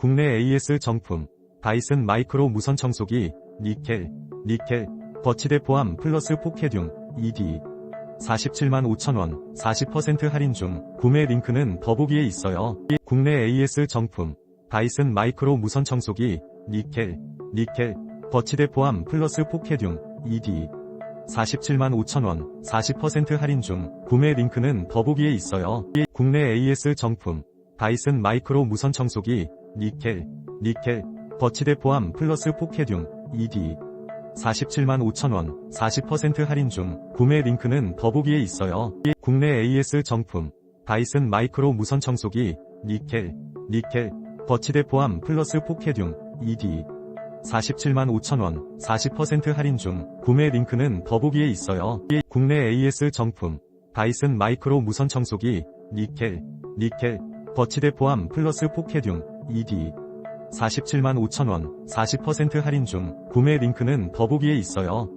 국내 AS 정품 다이슨 마이크로 무선 청소기 니켈 니켈 거치대 포함 플러스 포켓융 ED 47만 5천원 40% 할인 중 구매 링크는 더보기에 있어요. 국내 AS 정품 다이슨 마이크로 무선 청소기 니켈 니켈 거치대 포함 플러스 포켓융 ED 47만 5천원 40% 할인 중 구매 링크는 더보기에 있어요. 국내 AS 정품 다이슨 마이크로 무선 청소기 니켈 니켈 거치대 포함 플러스 포켓융 ED 47만 5천원 40% 할인 중 구매 링크는 더보기에 있어요. 국내 AS 정품 다이슨 마이크로 무선 청소기 니켈 니켈 거치대 포함 플러스 포켓융 ED 47만 5천원 40% 할인 중 구매 링크는 더보기에 있어요. 국내 AS 정품 다이슨 마이크로 무선 청소기 니켈 니켈 거치대 포함 플러스 포켓융 ED 47만 5천원 40% 할인 중 구매 링크는 더보기에 있어요.